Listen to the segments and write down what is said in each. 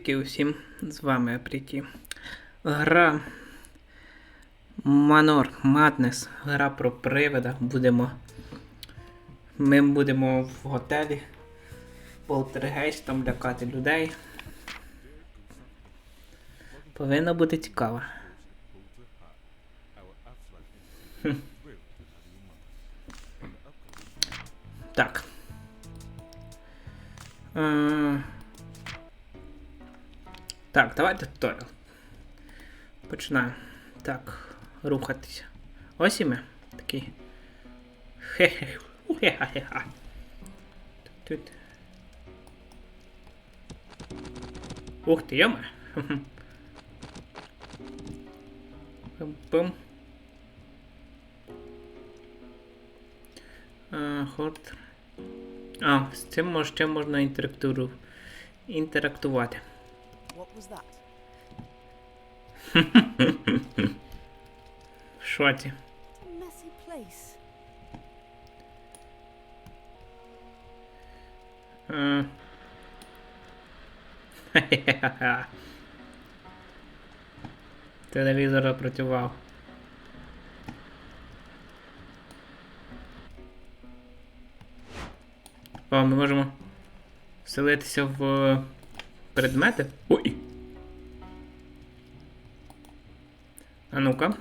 Привітки усім! З вами Апріті. Гра Манор Madness. Гра про привида. Будемо. Ми будемо в готелі полтергейстом лякати людей. Повинно бути цікаво. Так. Е, Так, давайте туторіал. Починаємо. Так, рухатися. Ось і. Такий. Хе-хе. Ухе-ха-хе-ха. Тут. Ух ти, йома. Пум. Хорт. А, з цим можна інтерактуру... інтерактувати. What was that? В place. Е. Телевізор працював. О, ми можемо вселитися в е, предмети. Ой. А ну-ка.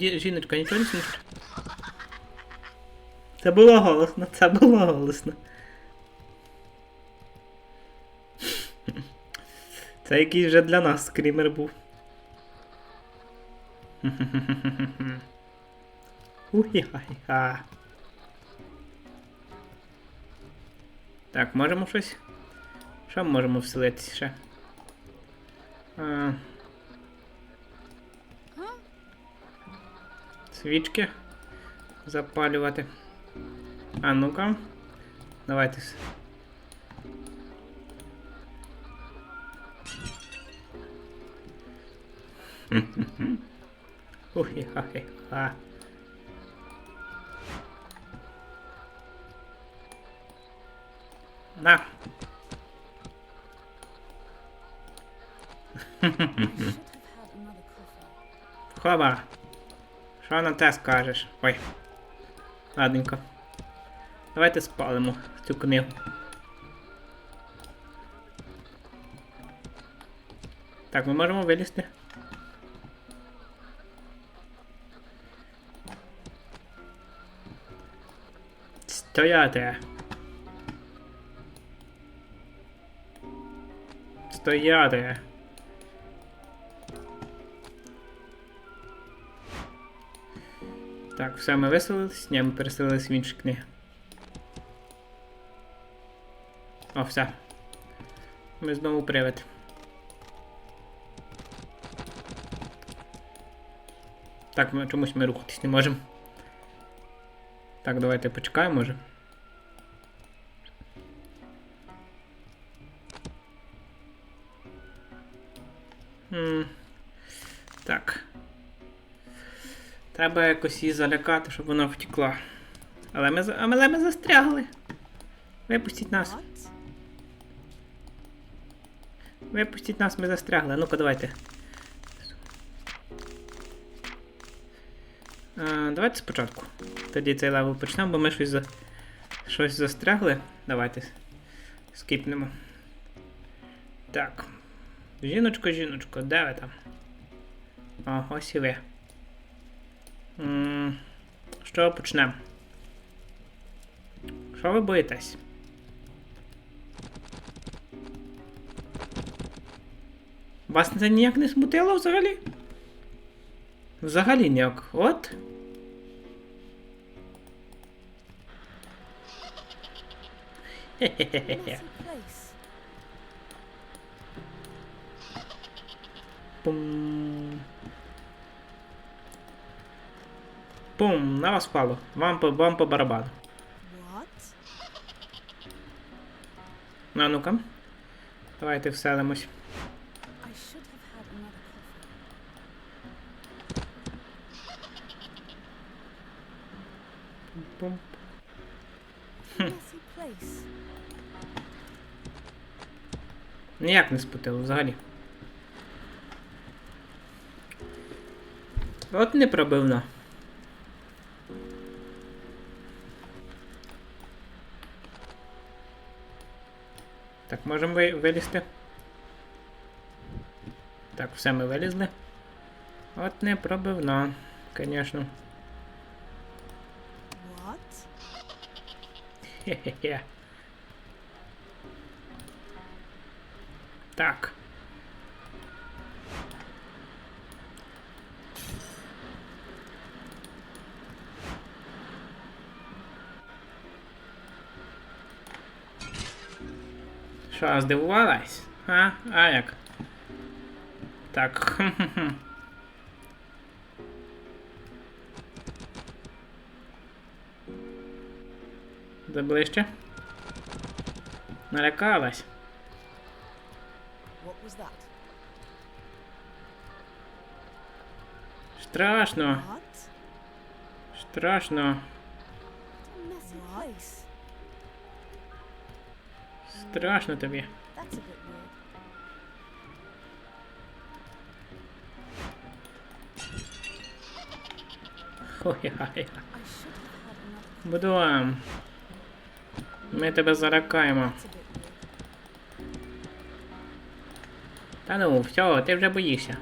Жіночка, нічого не смішно. Це було голосно, це було голосно. Це якийсь вже для нас скрімер був. Ухі-ха-ха. Так, можемо щось? Що можемо вселитися ще? А... Свічки запалювати. А ну-ка. Давайте. с- Ухі-ха-хі-ха. На. Хоба. Що на те скажеш? Ой. Ладненько. Давайте спалимо цю книгу. Так, ми можемо вилізти. Стояти. Стояти. Так, все, ми виселились. Ні, ми переселились в інші книги. О, все. Ми знову привид. Так, ми чомусь ми рухатись не можемо. Так, давайте почекаємо, може. Так. Треба якось її залякати, щоб вона втекла. Але ми, але ми застрягли. Випустіть нас. Випустіть нас, ми застрягли. Ну-ка, давайте. А, давайте спочатку. Тоді цей левел почнемо, бо ми щось, за... щось застрягли. Давайте. Скіпнемо. Так. Жіночко, жіночко, де ви там? О, ось і ви. Що почнемо? Що ви боїтесь? Вас це ніяк не смутило взагалі? Взагалі ніяк. От. Хе-хе-хе-хе. Пум. Пум, на вас впало. Вам по, вам по барабану. What? А ну-ка. Давайте вселимось. Пум. Ніяк не спутало взагалі. От не пробивно. Так, можемо ви- вилізти. Так, все ми вилізли. От не пробивно, звісно. Хе-хе-хе. Так. Що, здивувалась? А? А як? Так. хм-хм-хм. Заближче. Налякалась. Страшно, страшно. Страшно тобі. Ой-ой-ой. Будуам. Ми тебе заракаємо. Та ну, все, ти вже боїшся.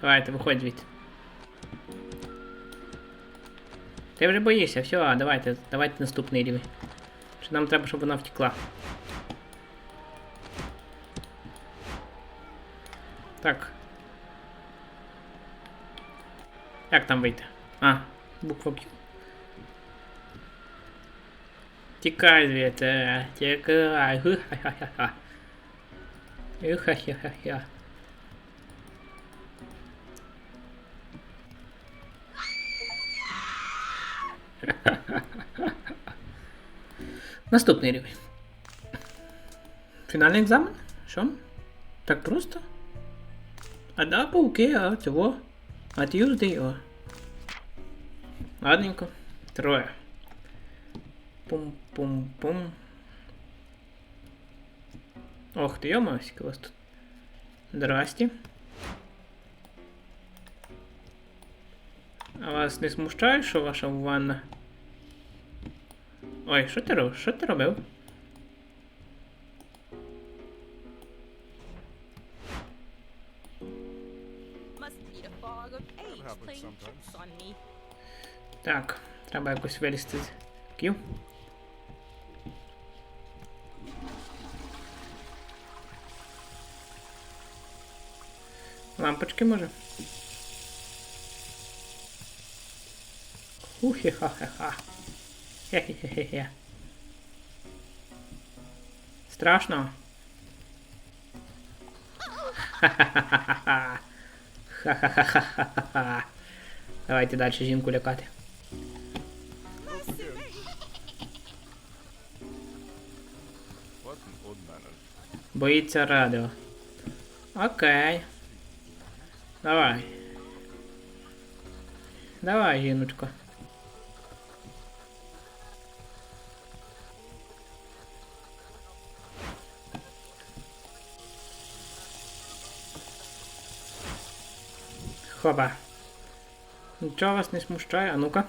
Давайте, виходь звідси. Ти вже боїшся, все, давайте, давайте наступний рівень. Чи нам треба, щоб вона втекла. Так. Як там вийти? А, буква Q. Тікай звідти, тікай. Ху-ха-ха-ха. Ху-ха-ха-ха. Наступний рівень. Фінальний екзамен? Що? Так просто? А да, пауки, а цього. А Tuesday, о. Ладненько. Троє. Пум-пум-пум. Ох ти, йома, скільки вас тут. Здрасті. А вас не смущає, що ваша ванна? Ой, що ти робив? Що ти робив? Так, треба якось вилізти з Q. Лампочки може? Ухі-ха-ха-ха. Хе-хе-хе-хе. Страшно? Ха-ха-ха-ха-ха. Ха-ха-ха-ха-ха. Давайте далі жінку лякати. Боїться радіо. Окей. Давай. Давай, жіночко. Хоба. Нічого вас не смущає, а ну-ка.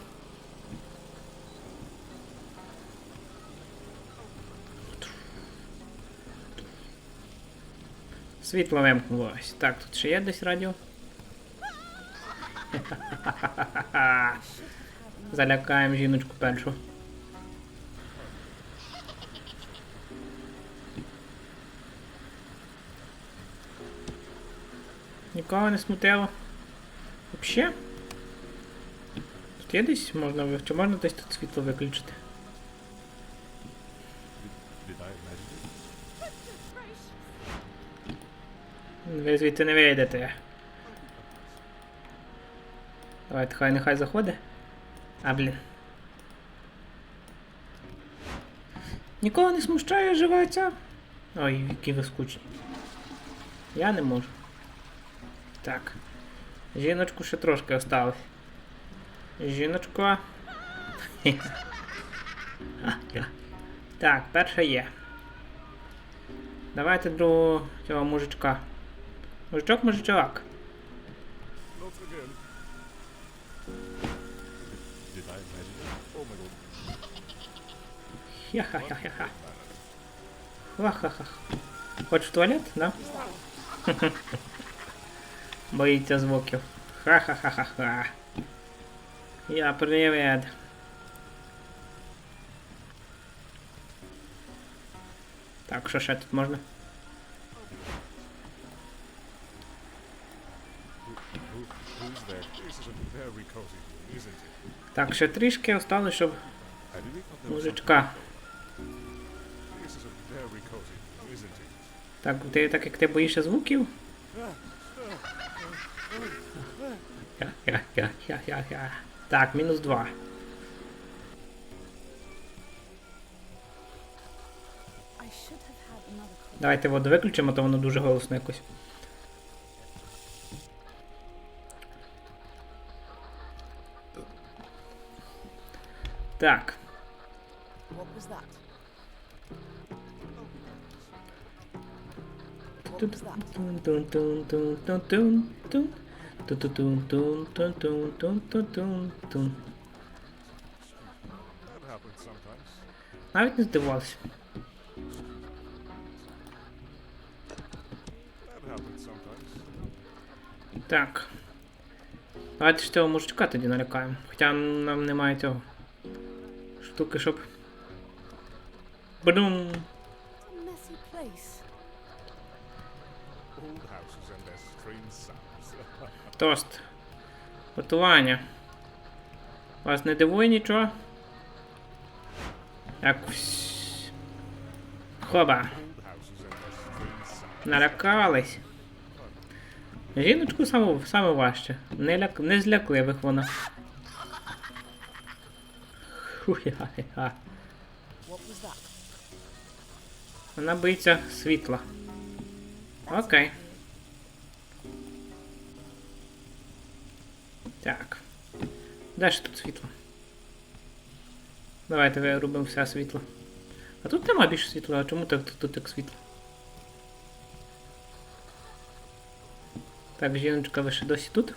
Світло вимкнулось. Так, тут ще є десь радіо. Залякаємо жіночку першу. Нікого не смутило. Взагалі? Тут є десь можна чи можна десь тут світло виключити? Ви звідти не вийдете. Давайте, хай нехай заходить. А, блін. Нікого не смущає жива ця. Ой, які ви скучні. Я не можу. Так. Жіночку ще трошки осталось. Жіночко. Так, перша є. Давайте другого цього мужичка. Мужичок, мужичок. Not again. Did I imagine it? Oh my god. Ха-ха-ха-ха. Ха-ха-ха. Хочеш в туалет, да? Боїться звуків. Ха-ха-ха-ха-ха. Я привет. Так, що ще тут можна? Так, ще трішки осталось, щоб мужичка. Так, ти так як ти боїшся звуків? Ха-ха-ха-ха-ха. Так, мінус два. Давайте воду виключимо, то воно дуже голосно якось. Так. What was that? What Тун- was that? тун- тун- тун- тун- тун- тун- тун. Ту-ту-тун- тун- тун- тун- тун- тун- тун- тун. That happens sometimes. Навіть не sometimes. Так. Давайте ж цього мужичка тоді налякаємо. Хоча нам немає цього. Штуки, щоб. Бадум. Place. Тост. Готування. Вас не дивує нічого? Як Хоба. Налякались. Жіночку саме, саме важче. Не, ляк... не злякливих вона. That? Вона боїться світла. Окей. Так. Де ж тут світло? Давайте вирубимо все світло. А тут нема більше світла, а чому так тут, так світло? Так, жіночка, ви ще досі тут?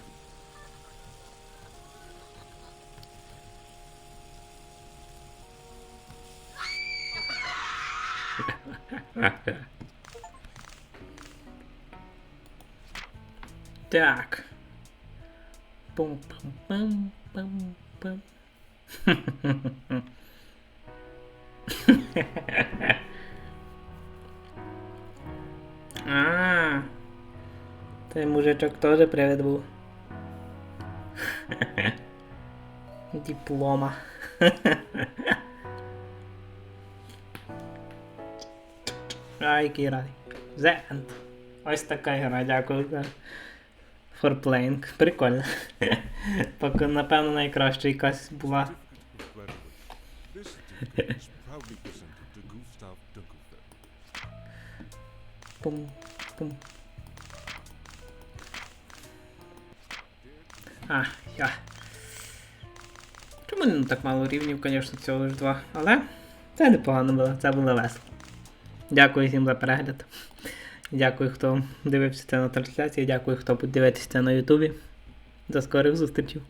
Так. Пум-пум-пам-пам-пам. А. Той мужичок теж привид був. Диплома. А, який радий. The End. Ось така гра, дякую за for playing. Прикольно. Поки, напевно, найкраща якась була. Пум, пум. А, я. Чому не так мало рівнів, звісно, цього лише два. Але це непогано було, це було весело. Дякую всім за перегляд. Дякую, хто дивився це на трансляції, дякую, хто буде дивитися на Ютубі. До скорих зустрічей.